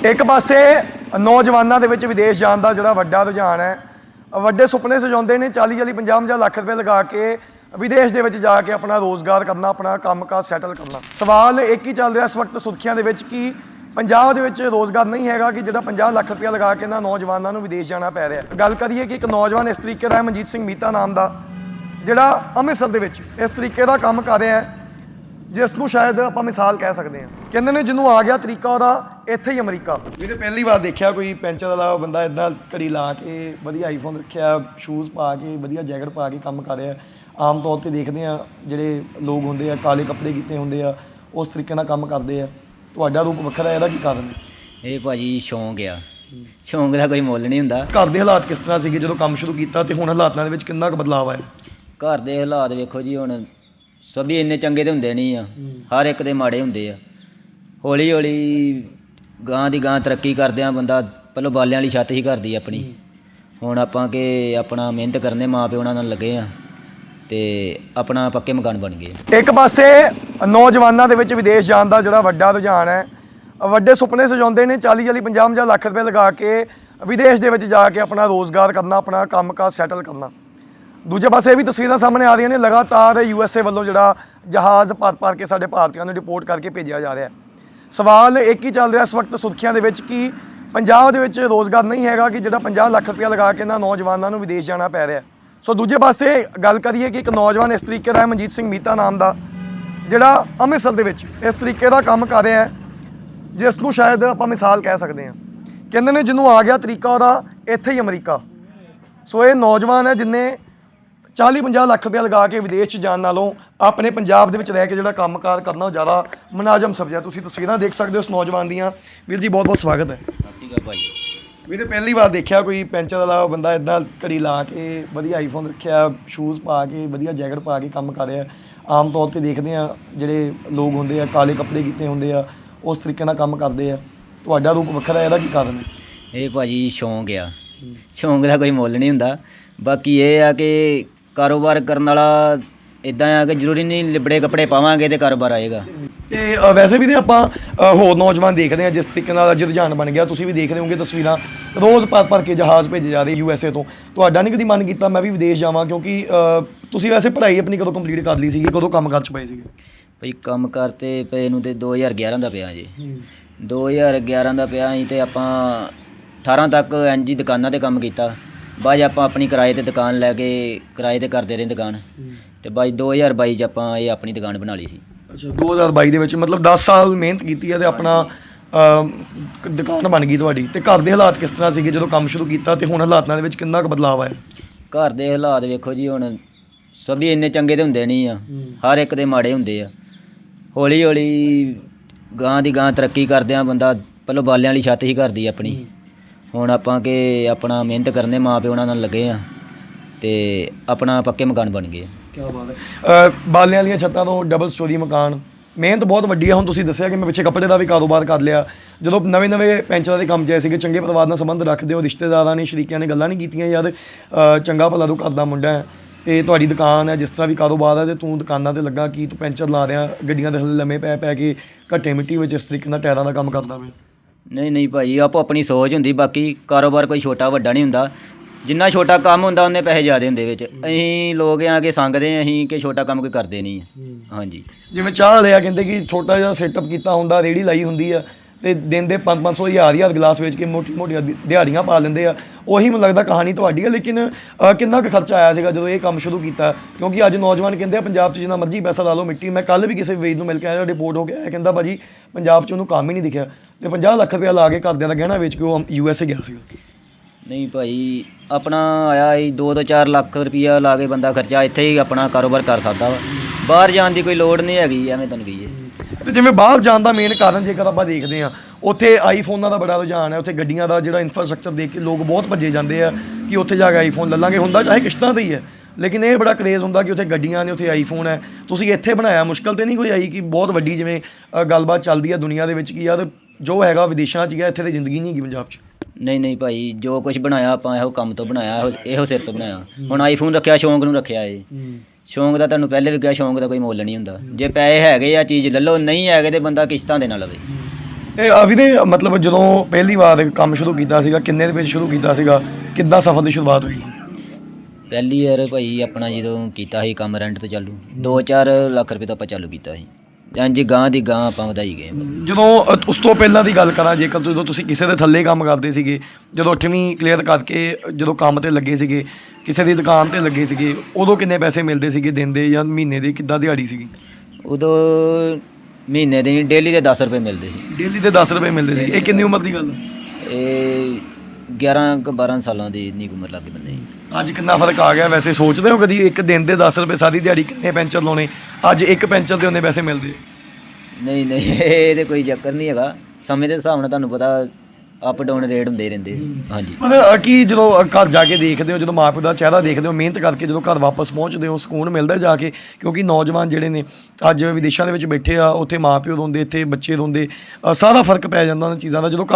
ਇੱਕ ਪਾਸੇ ਨੌਜਵਾਨਾਂ ਦੇ ਵਿੱਚ ਵਿਦੇਸ਼ ਜਾਣ ਦਾ ਜਿਹੜਾ ਵੱਡਾ ਰੁਝਾਨ ਹੈ ਵੱਡੇ ਸੁਪਨੇ ਸਜਾਉਂਦੇ ਨੇ 40 40 50 50 ਲੱਖ ਰੁਪਏ ਲਗਾ ਕੇ ਵਿਦੇਸ਼ ਦੇ ਵਿੱਚ ਜਾ ਕੇ ਆਪਣਾ ਰੋਜ਼ਗਾਰ ਕਰਨਾ, ਆਪਣਾ ਕੰਮਕਾਜ ਸੈਟਲ ਕਰਨਾ। ਸਵਾਲ ਇੱਕ ਹੀ ਚੱਲ ਰਿਹਾ ਇਸ ਵਕਤ ਸੁਰਖੀਆਂ ਦੇ ਵਿੱਚ ਕਿ ਪੰਜਾਬ ਦੇ ਵਿੱਚ ਰੋਜ਼ਗਾਰ ਨਹੀਂ ਹੈਗਾ ਕਿ ਜਿਹੜਾ 50 ਲੱਖ ਰੁਪਏ ਲਗਾ ਕੇ ਨਾ ਨੌਜਵਾਨਾਂ ਨੂੰ ਵਿਦੇਸ਼ ਜਾਣਾ ਪੈ ਰਿਹਾ ਗੱਲ ਕਰੀਏ ਕਿ ਇੱਕ ਨੌਜਵਾਨ ਇਸ ਤਰੀਕੇ ਦਾ ਹੈ, ਮਨਜੀਤ ਸਿੰਘ ਮੀਤਾ ਨਾਮ ਦਾ, ਜਿਹੜਾ ਅੰਮ੍ਰਿਤਸਰ ਦੇ ਵਿੱਚ ਇਸ ਤਰੀਕੇ ਦਾ ਕੰਮ ਕਰ ਰਿਹਾ ਹੈ, ਜਿਸ ਨੂੰ ਸ਼ਾਇਦ ਆਪਾਂ ਮਿਸਾਲ ਕਹਿ ਸਕਦੇ ਹਾਂ। ਕਹਿੰਦੇ ਨੇ ਜਿਹਨੂੰ ਆ ਗਿਆ ਤਰੀਕਾ ਉਹਦਾ ਇੱਥੇ ਹੀ ਅਮਰੀਕਾ। ਵੀਰੇ ਪਹਿਲੀ ਵਾਰ ਦੇਖਿਆ ਕੋਈ ਪੈਂਚਰ ਵਾਲਾ ਬੰਦਾ ਇਦਾਂ ਘੜੀ ਲਾ ਕੇ ਵਧੀਆ ਆਈਫੋਨ ਰੱਖਿਆ ਸ਼ੂਜ਼ ਪਾ ਕੇ ਵਧੀਆ ਜੈਕਟ ਪਾ ਕੇ ਕੰਮ ਕਰ ਰਿਹਾ। ਆਮ ਤੌਰ ਤੇ ਦੇਖਦੇ ਆ ਜਿਹੜੇ ਲੋਕ ਹੁੰਦੇ ਆ ਕਾਲੇ ਕੱਪੜੇ ਕੀਤੇ ਹੁੰਦੇ ਆ ਉਸ ਤਰੀਕੇ ਨਾਲ ਕੰਮ ਕਰਦੇ ਆ। ਤੁਹਾਡਾ ਰੂਪ ਵੱਖਰਾ ਇਹਦਾ ਕੀ ਕਾਰਨ ਹੈ? ਇਹ ਭਾਜੀ ਸ਼ੌਂਕ ਆ। ਸ਼ੌਂਕ ਦਾ ਕੋਈ ਮੁੱਲ ਨਹੀਂ ਹੁੰਦਾ। ਘਰ ਦੇ ਹਾਲਾਤ ਕਿਸ ਤਰ੍ਹਾਂ ਸੀਗੇ ਜਦੋਂ ਕੰਮ ਸ਼ੁਰੂ ਕੀਤਾ ਤੇ ਹੁਣ ਹਾਲਾਤਾਂ ਦੇ ਵਿੱਚ ਕਿੰਨਾ ਕੁ ਬਦਲਾਅ ਆਇਆ? ਘਰ ਦੇ ਹਾਲਾਤ ਵੇਖੋ ਜੀ ਹੁਣ ਸਭੀ ਇੰਨੇ ਚੰਗੇ ਤੇ ਹੁੰਦੇ ਨਹੀਂ ਆ। ਹਰ ਇੱਕ ਦੇ ਮਾੜੇ ਹੁੰਦੇ ਆ। ਹੌਲੀ ਹੌਲੀ ਗਾਂ ਦੀ ਗਾਂ ਤਰੱਕੀ ਕਰਦੇ ਆ, ਬੰਦਾ ਪਹਿਲਾਂ ਬਾਲਿਆਂ ਵਾਲੀ ਛੱਤ ਹੀ ਕਰਦੀ ਆਪਣੀ। ਹੁਣ ਆਪਾਂ ਕਿ ਆਪਣਾ ਮਿਹਨਤ ਕਰਨੇ ਮਾਂ ਪਿਓ ਨਾਲ ਲੱਗੇ ਆ ਤੇ ਆਪਣਾ ਪੱਕੇ ਮਕਾਨ ਬਣ ਗਏ ਇੱਕ ਪਾਸੇ ਨੌਜਵਾਨਾਂ ਦੇ ਵਿੱਚ ਵਿਦੇਸ਼ ਜਾਣ ਦਾ ਜਿਹੜਾ ਵੱਡਾ ਰੁਝਾਨ ਹੈ, ਵੱਡੇ ਸੁਪਨੇ ਸਜਾਉਂਦੇ ਨੇ 40 40 50 50 ਲੱਖ ਰੁਪਏ ਲਗਾ ਕੇ ਵਿਦੇਸ਼ ਦੇ ਵਿੱਚ ਜਾ ਕੇ ਆਪਣਾ ਰੋਜ਼ਗਾਰ ਕਰਨਾ, ਆਪਣਾ ਕੰਮਕਾਜ ਸੈਟਲ ਕਰਨਾ। ਦੂਜੇ ਪਾਸੇ ਇਹ ਵੀ ਤਸਵੀਰਾਂ ਸਾਹਮਣੇ ਆ ਰਹੀਆਂ ਨੇ, ਲਗਾਤਾਰ ਯੂਐਸਏ ਵੱਲੋਂ ਜਿਹੜਾ ਜਹਾਜ਼ ਭਰ ਭਰ ਕੇ ਸਾਡੇ ਭਾਰਤੀਆਂ ਨੂੰ ਰਿਪੋਰਟ ਕਰਕੇ ਭੇਜਿਆ ਜਾ ਰਿਹਾ ਹੈ। ਸਵਾਲ ਇੱਕ ਹੀ ਚੱਲ ਰਿਹਾ ਇਸ ਵਕਤ ਸੁਰਖੀਆਂ ਦੇ ਵਿੱਚ ਕਿ ਪੰਜਾਬ ਦੇ ਵਿੱਚ ਰੋਜ਼ਗਾਰ ਨਹੀਂ ਹੈਗਾ ਕਿ ਜਿਹੜਾ 50 ਲੱਖ ਰੁਪਇਆ ਲਗਾ ਕੇ ਇਹਨਾਂ ਨੌਜਵਾਨਾਂ ਨੂੰ ਵਿਦੇਸ਼ ਜਾਣਾ ਪੈ ਰਿਹਾ। ਸੋ ਦੂਜੇ ਪਾਸੇ ਗੱਲ ਕਰੀਏ ਕਿ ਇੱਕ ਨੌਜਵਾਨ ਇਸ ਤਰੀਕੇ ਦਾ ਹੈ, ਮਨਜੀਤ ਸਿੰਘ ਮੀਤਾ ਨਾਮ ਦਾ, ਜਿਹੜਾ ਅੰਮ੍ਰਿਤਸਰ ਦੇ ਵਿੱਚ ਇਸ ਤਰੀਕੇ ਦਾ ਕੰਮ ਕਰ ਰਿਹਾ ਹੈ, ਜਿਸ ਨੂੰ ਸ਼ਾਇਦ ਆਪਾਂ ਮਿਸਾਲ ਕਹਿ ਸਕਦੇ ਹਾਂ। ਕਹਿੰਦੇ ਨੇ ਜਿਹਨੂੰ ਆ ਗਿਆ ਤਰੀਕਾ ਉਹਦਾ ਇੱਥੇ ਹੀ ਅਮਰੀਕਾ। ਸੋ ਇਹ ਨੌਜਵਾਨ ਹੈ ਜਿਨੇ 40 50 ਲੱਖ ਰੁਪਏ ਲਗਾ ਕੇ ਵਿਦੇਸ਼ 'ਚ ਜਾਣ ਨਾਲੋਂ ਆਪਣੇ ਪੰਜਾਬ ਦੇ ਵਿੱਚ ਰਹਿ ਕੇ ਜਿਹੜਾ ਕੰਮਕਾਰ ਕਰਨਾ ਉਹ ਜ਼ਿਆਦਾ ਮਨਾਜਮ ਸਮਝਿਆ। ਤੁਸੀਂ ਤਸਵੀਰਾਂ ਦੇਖ ਸਕਦੇ ਹੋ ਉਸ ਨੌਜਵਾਨ ਦੀਆਂ। ਵੀਰ ਜੀ ਬਹੁਤ ਬਹੁਤ ਸਵਾਗਤ ਹੈ। ਸਤਿ ਸ਼੍ਰੀ ਅਕਾਲ ਭਾਈ। ਵੀਰੇ ਪਹਿਲੀ ਵਾਰ ਦੇਖਿਆ ਕੋਈ ਪੈਂਚਰ ਵਾਲਾ ਬੰਦਾ ਇਦਾਂ ਘੜੀ ਲਾ ਕੇ ਵਧੀਆ ਆਈਫੋਨ ਰੱਖਿਆ ਸ਼ੂਜ਼ ਪਾ ਕੇ ਵਧੀਆ ਜੈਕਟ ਪਾ ਕੇ ਕੰਮ ਕਰ ਰਿਹਾ। ਆਮ ਤੌਰ ਤੇ ਦੇਖਦੇ ਆ ਜਿਹੜੇ ਲੋਕ ਹੁੰਦੇ ਆ ਕਾਲੇ ਕੱਪੜੇ ਕੀਤੇ ਹੁੰਦੇ ਆ ਉਸ ਤਰੀਕੇ ਨਾਲ ਕੰਮ ਕਰਦੇ ਆ। ਤੁਹਾਡਾ ਰੂਪ ਵੱਖਰਾ ਇਹਦਾ ਕੀ ਕਾਰਨ ਹੈ? ਇਹ ਭਾਜੀ ਸ਼ੌਂਕ ਆ। ਸ਼ੌਂਕ ਦਾ ਕੋਈ ਮੁੱਲ ਨਹੀਂ ਹੁੰਦਾ। ਬਾਕੀ ਇਹ ਆ ਕਿ ਕਾਰੋਬਾਰ ਕਰਨ ਵਾਲਾ ਇਦਾਂ ਆ ਕਿ ਜ਼ਰੂਰੀ ਨਹੀਂ ਲਿਬੜੇ ਕੱਪੜੇ ਪਾਵਾਂਗੇ ਤੇ ਕਾਰੋਬਾਰ ਆਏਗਾ। ਤੇ ਅ, ਵੈਸੇ ਵੀ ਤੇ ਆਪਾਂ ਅ, ਹੋਰ ਨੌਜਵਾਨ ਦੇਖਦੇ ਆ ਜਿਸ ਤਰੀਕੇ ਨਾਲ ਅੱਜ ਰੁਝਾਨ ਬਣ ਗਿਆ ਤੁਸੀਂ ਵੀ ਦੇਖ ਰਹੇ ਹੋਗੇ ਤਸਵੀਰਾਂ। ਰੋਜ਼ ਭਰ ਭਰ ਕੇ ਜਹਾਜ਼ ਭੇਜੇ ਜਾ ਰਹੇ ਯੂਐਸਏ ਤੋਂ। ਤੁਹਾਡਾ ਨਹੀਂ ਕਦੀ ਮਨ ਕੀਤਾ ਮੈਂ ਵੀ ਵਿਦੇਸ਼ ਜਾਵਾਂ ਕਿਉਂਕਿ ਅ, ਤੁਸੀਂ ਵੈਸੇ ਪੜ੍ਹਾਈ ਆਪਣੀ ਕਦੋਂ ਕੰਪਲੀਟ ਕਰ ਲਈ ਸੀਗੀ ਕਦੋਂ ਕੰਮ ਕਰ ਚ ਪਏ ਸੀਗੇ? ਭਈ ਕੰਮ ਕਰਤੇ ਪਏ ਨੂੰ ਤੇ 2011 ਦਾ ਪਿਆ ਜੀ। 2011 ਦਾ ਪਿਆ ਸੀ ਤੇ ਆਪਾਂ 18 ਤੱਕ ਐਨਜੀ ਦੁਕਾਨਾਂ ਤੇ ਕੰਮ ਕੀਤਾ। ਬਾਅਦ 'ਚ ਆਪਾਂ ਆਪਣੀ ਕਿਰਾਏ ਤੇ ਦੁਕਾਨ ਲੈ ਕੇ ਕਿਰਾਏ ਤੇ ਕਰਦੇ ਰਹੇ ਦੁਕਾਨ। ਤੇ ਬਾਅਦ 'ਚ 2022 ਚ ਆਪਾਂ ਇਹ ਆਪਣੀ ਦੁਕਾਨ ਬਣਾ ਲਈ ਸੀ। ਅੱਛਾ 2022 ਦੇ ਵਿੱਚ ਮਤਲਬ 10 ਸਾਲ ਮਿਹਨਤ ਕੀਤੀ ਹੈ ਤੇ ਆਪਣਾ ਦੁਕਾਨ ਬਣ ਗਈ ਤੁਹਾਡੀ। ਤੇ ਘਰ ਦੇ ਹਾਲਾਤ ਕਿਸ ਤਰ੍ਹਾਂ ਸੀਗੇ ਜਦੋਂ ਕੰਮ ਸ਼ੁਰੂ ਕੀਤਾ ਤੇ ਹੁਣ ਹਾਲਾਤਾਂ ਦੇ ਵਿੱਚ ਕਿੰਨਾ ਕੁ ਬਦਲਾਅ ਆਇਆ? ਘਰ ਦੇ ਹਾਲਾਤ ਵੇਖੋ ਜੀ ਹੁਣ ਸਭੀ ਇੰਨੇ ਚੰਗੇ ਤੇ ਹੁੰਦੇ ਨਹੀਂ ਆ। ਹਰ ਇੱਕ ਦੇ ਮਾੜੇ ਹੁੰਦੇ ਆ। ਹੌਲੀ ਹੌਲੀ ਗਾਂ ਦੀ ਗਾਂ ਤਰੱਕੀ ਕਰਦੇ ਆ ਬੰਦਾ ਪਹਿਲਾਂ ਬਾਲਿਆਂ ਵਾਲੀ ਛੱਤ ਹੀ ਕਰਦੀ ਆਪਣੀ। ਹੁਣ ਆਪਾਂ ਕਿ ਆਪਣਾ ਮਿਹਨਤ ਕਰਨੇ ਮਾਂ ਪਿਓ ਉਹਨਾਂ ਨਾਲ ਲੱਗੇ ਆ ਤੇ ਆਪਣਾ ਪੱਕੇ ਮਕਾਨ ਬਣ ਗਏ ਕੀ ਬਾਤ ਹੈ। ਬਾਲਿਆਂ ਵਾਲੀਆਂ ਛੱਤਾਂ ਤੋਂ ਡਬਲ ਸਟੋਰੀ ਮਕਾਨ। ਮਿਹਨਤ ਬਹੁਤ ਵੱਡੀ ਹੈ ਹੁਣ ਤੁਸੀਂ ਦੱਸਿਆ ਕਿ ਮੈਂ ਪਿੱਛੇ ਕੱਪੜੇ ਦਾ ਵੀ ਕਾਰੋਬਾਰ ਕਰ ਲਿਆ। ਜਦੋਂ ਨਵੇਂ ਨਵੇਂ ਪੈਂਚਰਾਂ ਦੇ ਕੰਮ 'ਚ ਸੀਗੇ, ਚੰਗੇ ਪਰਿਵਾਰ ਨਾਲ ਸੰਬੰਧ ਰੱਖਦੇ ਹੋ, ਰਿਸ਼ਤੇਦਾਰਾਂ ਨੇ, ਸ਼ਰੀਕਿਆਂ ਨੇ ਗੱਲਾਂ ਨਹੀਂ ਕੀਤੀਆਂ, ਯਾਰ ਚੰਗਾ ਭਲਾ ਤੂੰ ਕਰਦਾ ਮੁੰਡਾ ਹੈ। ਤੇ ਤੁਹਾਡੀ ਦੁਕਾਨ ਹੈ, ਜਿਸ ਤਰ੍ਹਾਂ ਵੀ ਕਾਰੋਬਾਰ ਹੈ, ਤੇ ਤੂੰ ਦੁਕਾਨਾਂ ਤੇ ਲੱਗਾ, ਕਿ ਤੂੰ ਪੈਂਚਰ ਲਾ ਰਿਹਾ, ਗੱਡੀਆਂ ਦੇ ਥੱਲੇ ਲੰਮੇ ਪੈ ਪੈ ਕੇ, ਘੱਟੇ ਮਿੱਟੀ ਵਿੱਚ ਇਸ ਤਰੀਕੇ ਨਾਲ ਟਾਇਰਾਂ ਦਾ ਕੰਮ ਕਰਦਾ ਵੇ ਨਹੀਂ ਨਹੀਂ ਭਾਈ ਆਪੋ ਆਪਣੀ ਸੋਚ ਹੁੰਦੀ ਬਾਕੀ ਕਾਰੋਬਾਰ ਕੋਈ ਛੋਟਾ ਵੱਡਾ ਨਹੀਂ ਹੁੰਦਾ। ਜਿੰਨਾ ਛੋਟਾ ਕੰਮ ਹੁੰਦਾ ਉਹਨੇ ਪੈਸੇ ਜ਼ਿਆਦੇ ਹੁੰਦੇ ਵਿੱਚ। ਅਸੀਂ ਲੋਕ ਆ ਕਿ ਸੰਗਦੇ ਹਾਂ ਅਸੀਂ ਕਿ ਛੋਟਾ ਕੰਮ ਕੋਈ ਕਰਦੇ ਨਹੀਂ ਆ। ਹਾਂਜੀ। ਜਿਵੇਂ ਚਾਹ ਲਿਆ ਕਹਿੰਦੇ ਕਿ ਛੋਟਾ ਜਿਹਾ ਸੈਟਅਪ ਕੀਤਾ ਹੁੰਦਾ ਰੇੜੀ ਲਾਈ ਹੁੰਦੀ ਆ। ਤੇ ਦਿਨ ਦੇ 5-500 ਹਜ਼ਾਰ ਹਜ਼ਾਰ ਗਲਾਸ ਵੇਚ ਕੇ ਮੋਟੀ ਮੋਟੀਆਂ ਦਿ- ਦਿਹਾੜੀਆਂ ਪਾ ਲੈਂਦੇ ਆ। ਉਹੀ ਮੈਨੂੰ ਲੱਗਦਾ ਕਹਾਣੀ ਤੁਹਾਡੀ ਹੈ ਲੇਕਿਨ ਅ, ਕਿੰਨਾ ਕੁ ਖਰਚਾ ਆਇਆ ਸੀਗਾ ਜਦੋਂ ਇਹ ਕੰਮ ਸ਼ੁਰੂ ਕੀਤਾ? ਕਿਉਂਕਿ ਅੱਜ ਨੌਜਵਾਨ ਕਹਿੰਦੇ ਆ ਪੰਜਾਬ 'ਚ ਜਿੰਨਾ ਮਰਜ਼ੀ ਪੈਸਾ ਲਾ ਲਓ ਮਿੱਟੀ ਮੈਂ ਕੱਲ ਵੀ ਕਿਸੇ ਵੇਦ ਨੂੰ ਮਿਲ ਕੇ ਆਇਆ ਰਿਪੋਰਟ ਹੋ ਕੇ ਆਇਆ ਕਹਿੰਦਾ ਭਾਜੀ ਪੰਜਾਬ 'ਚ ਉਹਨੂੰ ਕੰਮ ਹੀ ਨਹੀਂ ਦਿਖਿਆ। ਤੇ 50 ਲੱਖ ਰੁਪਇਆ ਲਾ ਕੇ ਘਰਦਿਆਂ ਦਾ ਗਹਿਣਾ ਵੇਚ ਕੇ ਉਹ ਯੂ ਏ ਗਿਆ ਸੀਗਾ। ਨਹੀਂ ਭਾਈ ਆਪਣਾ ਆਇਆ ਹੀ 2 ਤੋਂ 4 ਲੱਖ ਰੁਪਈਆ ਲਾ ਕੇ ਬੰਦਾ ਖਰਚਾ ਇੱਥੇ ਹੀ ਆਪਣਾ ਕਾਰੋਬਾਰ ਕਰ ਸਕਦਾ ਵਾ। ਬਾਹਰ ਜਾਣ ਦੀ ਕੋਈ ਲੋੜ ਨਹੀਂ ਹੈਗੀ ਐਵੇਂ ਤੁਹਾਨੂੰ ਕਹੀਏ। ਤੇ ਜਿਵੇਂ ਬਾਹਰ ਜਾਣ ਦਾ ਮੇਨ ਕਾਰਨ ਜੇਕਰ ਆਪਾਂ ਦੇਖਦੇ ਆ ਉੱਥੇ ਆਈਫੋਨਾਂ ਦਾ ਬੜਾ ਰੁਝਾਨ ਹੈ ਉੱਥੇ ਗੱਡੀਆਂ ਦਾ ਜਿਹੜਾ ਇਨਫਰਾਸਟ੍ਰਕਚਰ ਦੇਖ ਕੇ ਲੋਕ ਬਹੁਤ ਭੱਜੇ ਜਾਂਦੇ ਆ ਕਿ ਉੱਥੇ ਜਾ ਕੇ ਆਈਫੋਨ ਲੱਲਾਂਗੇ ਹੁੰਦਾ ਚਾਹੇ ਕਿਸ਼ਤਾਂ ਤੇ ਹੀ ਹੈ ਲੇਕਿਨ ਇਹ ਬੜਾ ਕਰੇਜ਼ ਹੁੰਦਾ ਕਿ ਉੱਥੇ ਗੱਡੀਆਂ ਨੇ ਉੱਥੇ ਆਈਫੋਨ ਹੈ। ਤੁਸੀਂ ਇੱਥੇ ਬਣਾਇਆ ਮੁਸ਼ਕਲ ਤੇ ਨਹੀਂ ਕੋਈ ਆਈ ਕਿ ਬਹੁਤ ਵੱਡੀ ਜਿਵੇਂ ਗੱਲਬਾਤ ਚੱਲਦੀ ਹੈ ਦੁਨੀਆ ਦੇ ਵਿੱਚ ਕਿ ਯਾਰ ਜੋ ਹੈਗਾ ਵਿਦੇਸ਼ਾਂ 'ਚ ਗਿਆ ਇੱਥੇ ਤੇ ਜ਼ਿੰਦਗੀ ਨਹੀਂ ਹੈਗੀ ਪੰਜਾਬ 'ਚ। ਨਹੀਂ ਨਹੀਂ ਭਾਈ ਜੋ ਕੁਝ ਬਣਾਇਆ ਆਪਾਂ ਇਹੋ ਕੰਮ ਤੋਂ ਬਣਾਇਆ ਇਹੋ- ਇਹੋ ਸਿਰ ਤੋਂ ਬਣਾਇਆ। ਹੁਣ ਆਈਫੋਨ ਰੱਖਿਆ ਸ਼ੌਂਕ ਨੂੰ ਰੱਖਿਆ ਏ ਸ਼ੌਂਕ ਦਾ ਤੁਹਾਨੂੰ ਪਹਿਲੇ ਵੀ ਕਿਹਾ ਸ਼ੌਂਕ ਦਾ ਕੋਈ ਮੁੱਲ ਨਹੀਂ ਹੁੰਦਾ। ਜੇ ਪੈਸੇ ਹੈਗੇ ਆ ਚੀਜ਼ ਲੈ ਲਓ ਨਹੀਂ ਹੈਗੇ ਤੇ ਬੰਦਾ ਕਿਸ਼ਤਾਂ ਦੇ ਨਾਲ ਲਵੇ। ਤੇ ਅ, ਵੀਰੇ ਮਤਲਬ ਜਦੋਂ ਪਹਿਲੀ ਵਾਰ ਕੰਮ ਸ਼ੁਰੂ ਕੀਤਾ ਸੀਗਾ ਕਿੰਨੇ ਦੇ ਵਿੱਚ ਸ਼ੁਰੂ ਕੀਤਾ ਸੀਗਾ ਕਿੱਦਾਂ ਸਫ਼ਰ ਦੀ ਸ਼ੁਰੂਆਤ ਹੋਈ? ਪਹਿਲੀ ਵਾਰ ਭਾਈ ਆਪਣਾ ਜਦੋਂ ਕੀਤਾ ਸੀ ਕੰਮ ਰੈਂਟ ਤੇ ਚਾਲੂ 2-4 ਲੱਖ ਰੁਪਏ ਤੋਂ ਆਪਾਂ ਚਾਲੂ ਕੀਤਾ ਸੀ। ਇੰਜ ਗਾਂ ਦੀ ਗਾਂ ਆਪਾਂ ਵਧਾਈ ਗਏ ਜਦੋਂ ਅ, ਉਸ ਤੋਂ ਪਹਿਲਾਂ ਦੀ ਗੱਲ ਕਰਾਂ ਜੇਕਰ ਜਦੋਂ ਤੁਸੀਂ ਕਿਸੇ ਦੇ ਥੱਲੇ ਕੰਮ ਕਰਦੇ ਸੀਗੇ ਜਦੋਂ 8ਵੀਂ ਕਲੀਅਰ ਕਰਕੇ ਜਦੋਂ ਕੰਮ ਤੇ ਲੱਗੇ ਸੀਗੇ ਕਿਸੇ ਦੀ ਦੁਕਾਨ ਤੇ ਲੱਗੇ ਸੀਗੇ ਉਦੋਂ ਕਿੰਨੇ ਪੈਸੇ ਮਿਲਦੇ ਸੀਗੇ ਦਿਨ ਦੇ ਜਾਂ ਮਹੀਨੇ ਦੇ ਕਿੱਦਾਂ ਦਿਹਾੜੀ ਸੀਗੀ? ਉਦੋਂ ਮਹੀਨੇ ਦੇ ਡੇਲੀ ਦੇ 10 ਰੁਪਏ ਮਿਲਦੇ ਸੀ। ਡੇਲੀ ਦੇ 10 ਰੁਪਏ ਮਿਲਦੇ ਸੀ ਇਹ ਕਿੰਨੀ ਉਮਰ ਦੀ ਗੱਲ ਹੈ? ਇਹ 11 ਕੁ 12 ਸਾਲਾਂ ਦੀ ਇੰਨੀ ਕੁ ਉਮਰ ਲੱਗੇ ਬੰਦੇ ਸੀ ਅੱਜ ਕਿੰਨਾ ਫ਼ਰਕ ਆ ਗਿਆ ਵੈਸੇ? ਸੋਚਦੇ ਹੋ ਕਦੀ ਇੱਕ ਦਿਨ ਦੇ 10 ਰੁਪਏ ਸਾਰੀ ਦਿਹਾੜੀ ਕਿੰਨੇ ਪੈਂਚਰ ਲਾਉਣੇ? ਅੱਜ ਇੱਕ ਪੈਂਚਰ ਦੇ ਉਹਨੇ ਪੈਸੇ ਮਿਲਦੇ ਨਹੀਂ ਨਹੀਂ ਇਹ ਤੇ ਕੋਈ ਚੱਕਰ ਨਹੀਂ ਹੈਗਾ। ਸਮੇਂ ਦੇ ਹਿਸਾਬ ਨਾਲ ਤੁਹਾਨੂੰ ਪਤਾ ਅਪ ਡਾਊਨ ਰੇਟ ਹੁੰਦੇ ਰਹਿੰਦੇ। ਆ। ਹਾਂਜੀ। ਪਰ ਅ, ਕੀ ਜਦੋਂ ਅ, ਘਰ ਜਾ ਕੇ ਦੇਖਦੇ ਹੋ ਜਦੋਂ ਮਾਪੇ ਦਾ ਚਿਹਰਾ ਦੇਖਦੇ ਹੋ ਮਿਹਨਤ ਕਰਕੇ ਜਦੋਂ ਘਰ ਵਾਪਸ ਪਹੁੰਚਦੇ ਹੋ ਸਕੂਨ ਮਿਲਦਾ ਜਾ ਕੇ? ਕਿਉਂਕਿ ਨੌਜਵਾਨ ਜਿਹੜੇ ਨੇ ਅੱਜ ਵਿਦੇਸ਼ਾਂ ਦੇ ਵਿੱਚ ਬੈਠੇ ਆ ਉੱਥੇ ਮਾਪਿਓ ਰੋਂਦੇ ਇੱਥੇ ਬੱਚੇ ਰੋਂਦੇ ਅ, ਸਾਰਾ ਫ਼ਰਕ ਪੈ ਜਾਂਦਾ ਉਹਨਾਂ ਚੀਜ਼ਾਂ ਦਾ। ਜਦੋਂ ਘਰ